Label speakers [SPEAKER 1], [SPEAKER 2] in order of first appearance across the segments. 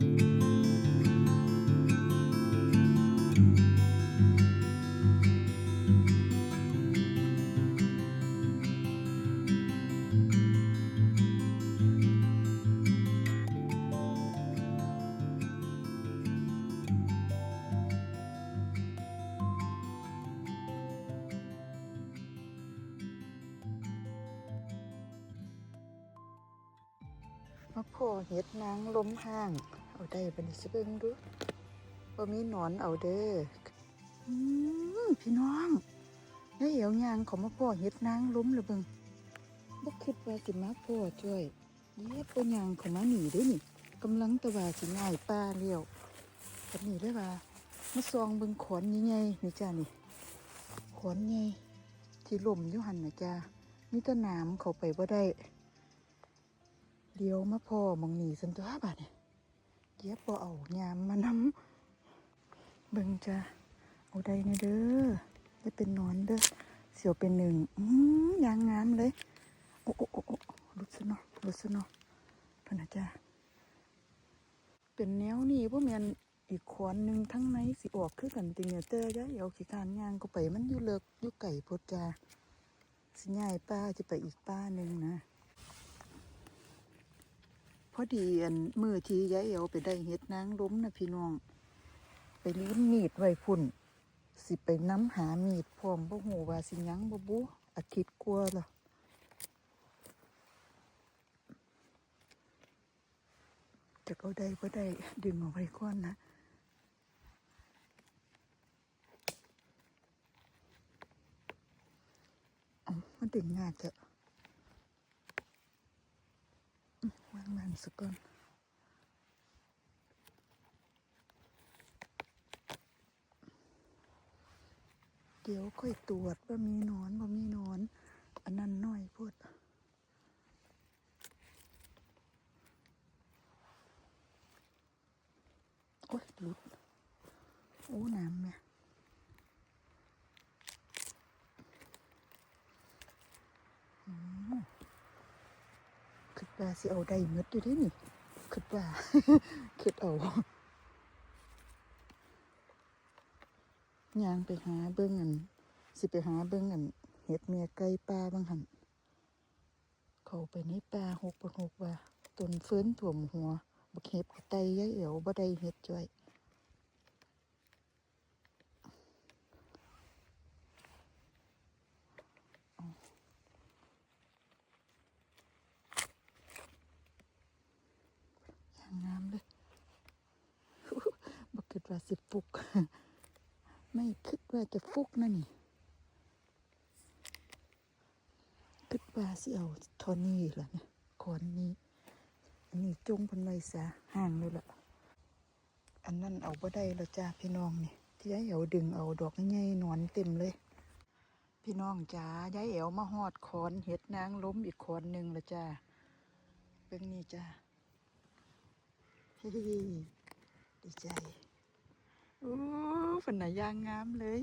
[SPEAKER 1] มาพ่อเห็ดนางล้มห้าง เอาได้บัดนสิเบิ่งดูว่ามีหนอนเอาเด้ออืมพี่น้องได้เอวยางของมาพ่อเห็ดนางล้มเลยเบิ่งบ่คิดว่าสิมาพ่อช่วยเฮ็ดบ่ยางของมาหนีเด้นี่กำลังตะว่าสิง่ายป้าเลี้ยวกันนี่เลยว่ามาซองเบิ่งขอนใหญ่ๆนี่จ้านี่ขอนใหญ่ที่ล่มอยู่หั่นน่ะจ้ามีต่น้ำเขาไปบ่ได้เดี๋ยวมาพ่อมองหนีสันตัวบาดเนี่ย เย็บบ่เอายามมานำเบิ่งจ้ะเอาได้ในเด้อได้เป็นนอนเด้อเสียวเป็นหนึ่งอืมยางงามเลย โอ้โอ้โอ้โอ้ลุดซะเนาะลุดซะเนาะพนะจ้ะเป็นแนวนี้พวกแมนอีกขอนหนึ่งทั้งในสิออกคือกันติเนี่ยเตอร์จ้เดี๋ยวขี้การยางก็ไปมันอยู่เลิกอยู่ไก่พดจ้าสิย้ายป้าจะไปอีกป้าหนึ่งนะ อดีอันมือที่ยายเอวไปได้เฮ็ดนางล้มนะพี่น้อง ไปลืมมีดไว้พุ่น สิไปน้ำหามีดพร้อมบ่หูว่าสิยังบ่บุอาทิตย์กลัวาและจะเอาได้บ่ได้ดึงเอาไว้ก่อนนะมันดึงง่ายเถอะ วางมัน สักก่อนเดี๋ยวค่อยตรวจว่ามีนอนว่ามีนอน อันนั้นน้อยพูดโอ้ยหลุดโอ้น้ำเนี่ยอืม คิด ว่าสิเอาได้หมดอยู่ด้นี่คิดว่าคิดเอายางไปหาเบิ้งอัน สิไปหาเบิ้งอันเห็ดเมียไก่ปลาบางหันเขาไปในปลาหกปนหกว่าต้นเฟื้นถ่วมหัวบักเห็ดกไตยายเอ๋วบ่ได้เห็ดจ้อยอย่างงามเลย บ่คิดว่าสิฟุก ไม่คิดว่าจะฟุกนะนี่คิดว่าสิเอาทอนี่ล่ะเนี่ยคอนนี้อันนี้จงพันไว้ซะห่างเลยล่ะ อันนั้นเอาบ่ได้แล้วจ้าพี่น้องนี่ที่ยายเอ๋วดึงเอาดอกใหญ่ๆนอนเต็มเลย พี่น้องจ้ายายเอ๋วมาหอดคอนเห็ดนางล้มอีกคอนหนึ่งแล้วจ้าเบิ่งนี่จ้าเฮ้ดีใจ โอ้ฝนไหนยางงามเลย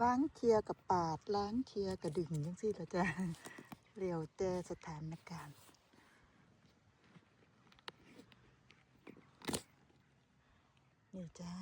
[SPEAKER 1] ล้างเทียกับปาด ล้างเทียกับดึงยังสิละจ้ะเรียวแต่สถานการณ์นี่จ้า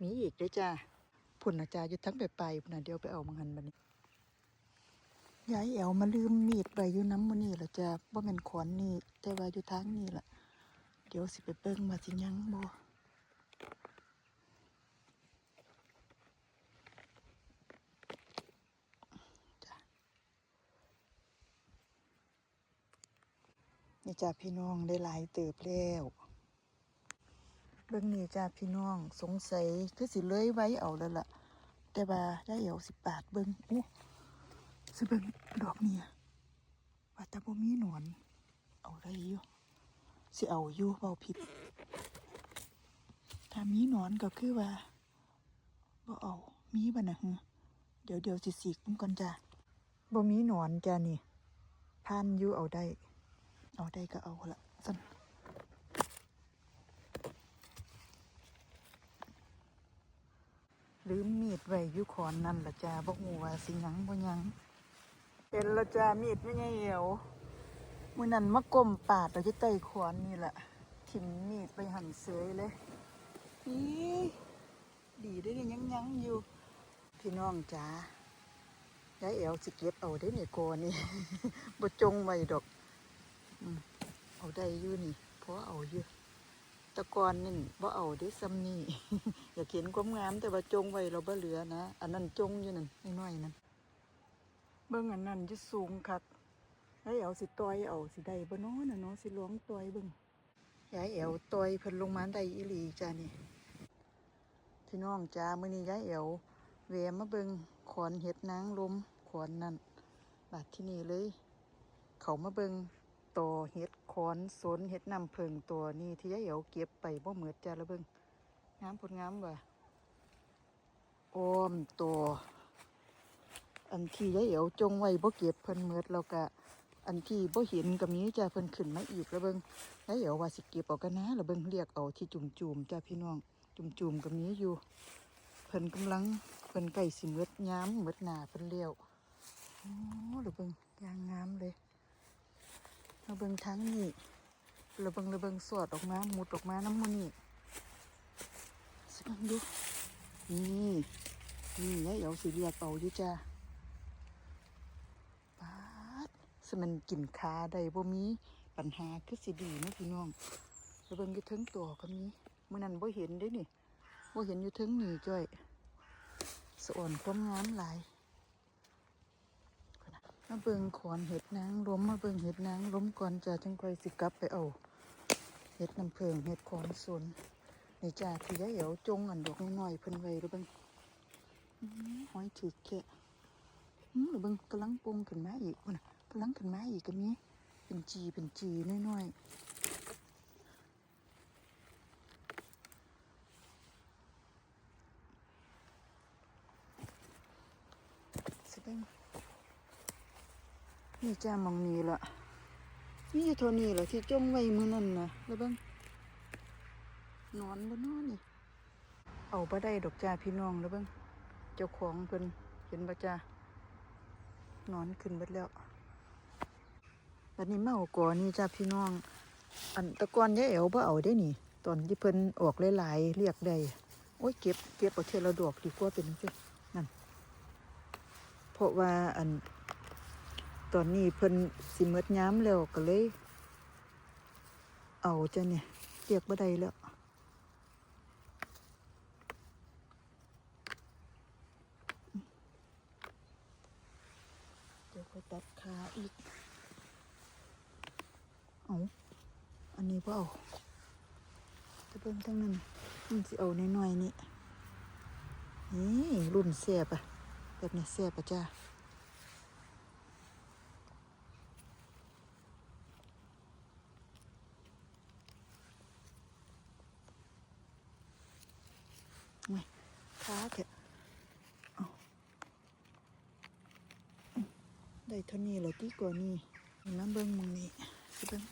[SPEAKER 1] มีอีกด้วยจ้าผลอาจารย์ยู่ทั้งไปไปพุ่นนะเดียวไปเอามังหันบันนี้ ยายแอวมาลืมมีดไปอยู่น้ำมันนี่แหละจ้ะว่าเป็นขอนนี่แต่ว่าอยู่ทางนี่แหละเดี๋ยวสิไปเบิ่งมาสิยังบ่จ้ะนี่จ้าพี่น้องได้หลายเติบแล้วเบิ่งนี่จ้าพี่น้องสงสัยคือสิเลื้อยไว้เอาแล้วล่ะ แต่ว่าได้เอาสิบบาทเบิ่งโอ้ สิเบิ่งดอกเนี่ยว่าแต่บ่มีหนอน เอาได้อยู่สิเอาอยู่เบาผิด ถ้ามีหนอนก็คือว่าบ่เอา มีบ่นะฮะเดี๋ยวเดี๋ยวสิสีกมันก่อนจ้ะบ่มีหนอนจ้ะนี่พานอยู่เอาได้ เอาได้ก็เอาละสั่นนลืมมีดไว้อยู่ขอนนั่นละจ้าบ่ฮู้ว่าสิหยังบ่หยัง เป็นละจ้ามีดไม่ใช่เหี่ยวมือนั้นมาก้มปาดเอาอยู่ใต้ขอนนี่แหละทิ่มมีดไปหั่นเสยเลยนี่ดีเด้ยังยังๆอยู่ พี่น้องจ๋ายายแอวสิเก็บเอาได้นี่โกนี่บจงไว้ดอกเอาได้อยู่นี่เพราะเอาอยู่ตะกอนนี่บ่เอาได้ซ้ำนี่อยากเห็นความงามแต่ว่าจงไว้เราบ่เหลือนะ อันนั้นจงอยู่นั่นน้อยๆนั่น เบิ่งอันนั้นจะสูงคักยายแอวสิตอยเอาสิได้บ่นาะน่ะเนาะสิหลวงตอยเบิ่งยายแอวตอยเพิ่นลงมาได้อีหลีจ้านี่พี่น้องจ้ามื้อนี้ยายแอวแวะมาเบิ่งขอนเห็ดนางลมขอนนั่นบาดที่นี่เลย เขามาเบิ่งต่อเห็ดขอนสนเห็ดน้ำเพิงตัวนี้ที่ยายแอวเก็บไปบ่เหมือดจ้าละเบิ่งงามผลงามว่ะอ้อมตัว อันที่ยายแอวจงไว้บ่เก็บเพิ่นเมือดแล้วก็อันที่บ่เห็นก็มีจ้าเพิ่นขึ้นมาอีกละเบิ่งยายแอวว่าสิเก็บเอากันนะละเบิ่งเรียกเอาที่จุ่มๆจ้าพี่น้องจุ่มๆก็มีอยู่เพิ่นกำลังเพิ่นไก่สิเมดย้ำเมดหนาเพิ่นเลี้ยวโอ้ระเบิงยางงามเลยระเบิงทั้งนี้ระเบิงระเบิงสอดออกมาหมุดออกมาน้ำมันนี่สิเบิ่งดูนี่นี่ยายเอาสีเรียกเอาอยู่จ้าปาด สมันกินคาได้บ่มีปัญหาคือสิดีนะพี่น้องระเบิงอยู่เทั้งตัวก็มีเมื่อนั้นบ่เห็นเด้นี่ว่าเห็นอยู่ถึงนี่จ้อยสะอ่อนความงามหลายพุ่นน่ะมาเบิ่งขอนเห็ดนางล้มมาเบิ่งเห็ดนางล้มก่อนจ้าจังค่อยสิกลับไปเอาเห็ดน้ำเพิงเห็ดขอนสนนี่จ้าที่ยายเอ๋วจงอันดอกน้อยเพิ่นไว้หรือเบิ่งหอยถือแกะหรือเบิ่งกำลังปรุงขึ้นมาอีกพุ่นน่ะ กำลังขึ้นมาอีกก็มีเป็นจีเป็นจีน้อยๆสเบิ่งนี่จ้ามองนี่ละนี่อยู่เท่านี้ละที่จ้องไว้มือนั่นนะแล้วบิ่งนอนบนนอนนี่เอาบ่ได้ดอกจ้าพี่น้องแล้วบิ่งเจ้าของเพิ่นเห็นบ่จ้านอนขึ้นเบิดแล้ว บัดนี้มาเอาก่อนนี่จ้าพี่น้อง อันตะกอนยายแอ๋วบ่อเอาได้นี่ ตอนที่เพิ่นออกหลายๆเรียกได้โอ้ยเก็บเก็บเอาเทละดอกดีกว่าเป็นจังซี่เพราะว่าอันตอนนี้เพิ่นสิเมดย้ำแล้วก็เลย เอาจ้ะเนี่ยเรียกบ่ได้แล้วเดี๋ยวค่อยตัดขาอีก เอาอั นนี้เปล่อาจะเบิ่งทั้งนั้นมันสิเอาน้อยๆนี่นี่รุ่นแซ่บอะแบบนี้แซ่บปะจ้าไม่ค้าเถอะเอาได้เท่านี้เหรอที่กว่านี้น้ำเบิ้งมึงนี่สิเบิ้ง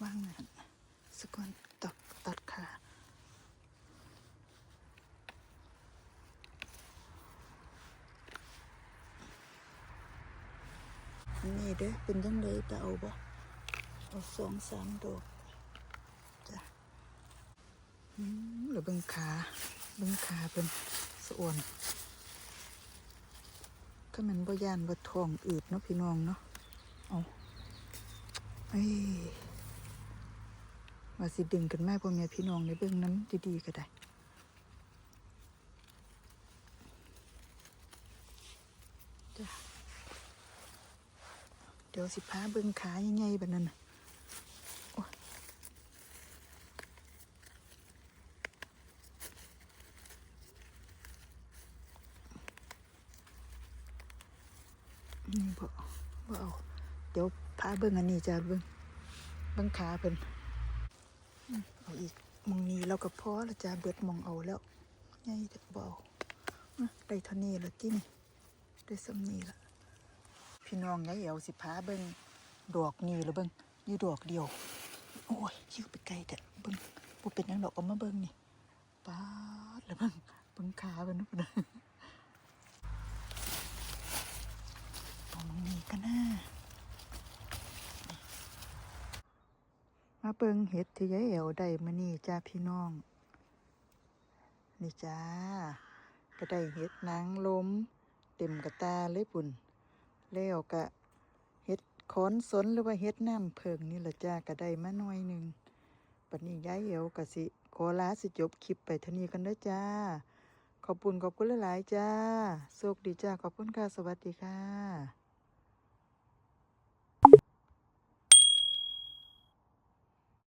[SPEAKER 1] ว่างานสกอนตัดตัดขาอันนี้เด้เป็นจังเลยจะเอาบ่เอาสองสามดอกจ้ะอืมหรือเบิ่งขาเบิ่งขาเป็นสะอ่อนก็มันบ่ยานบ่ทองอืดเนาะพี่น้องเนาะเอาเอ้ย ว่าสิดึงกันมาพ่อแม่พี่น้องในเบื้องนั้นดีๆก็ได้เดี๋ยวสิพาเบื้องขาใหญ่ๆแบบนั้นน่ะนี่บ่บ่เอา เดี๋ยวพาเบื้องอันนี้จ้ะเบื้องเบื้องขาเป็น เอาอีกมองนี้เราก็พอและจ้าเบิดมองเอาแล้วไงเถอะเบอาอะได้เท่านี้ละที่นี่ได้สำนีละพี่น้องยายเอ๋วสิพาเบิ่งดอกนี่ล้วเบิ่งอยู่ดอกเดียว โอ้ยชื่อไปไกลแต่เบิ่งบ่เป็นหยังดอกก็มาเบิ่งนี่ป๊าดล้วเบิ่งเบิ่งขาเบิ่งนู่นนะตรงนี้ก็น่ามา เบิงเห็ดที่ยายเอ๋วได้มานี่จ้าพี่น้อง นี่จ้าก็ได้เห็ดนางลมเต็มกระตาเลยปุ่น แล้วก็เห็ดขอนสนหรือว่าเห็ดน้ำเพิงนี่ละจ้าก็ได้มาหน่อยหนึ่งปันนี้ยายเอวกะสิขอลาสิจบคลิปไปเท่านี้กันเด้อจ้า ขอบคุณขอบคุณหลายๆจ้าโชคดีจ้าขอบคุณค่ะสวัสดีค่ะ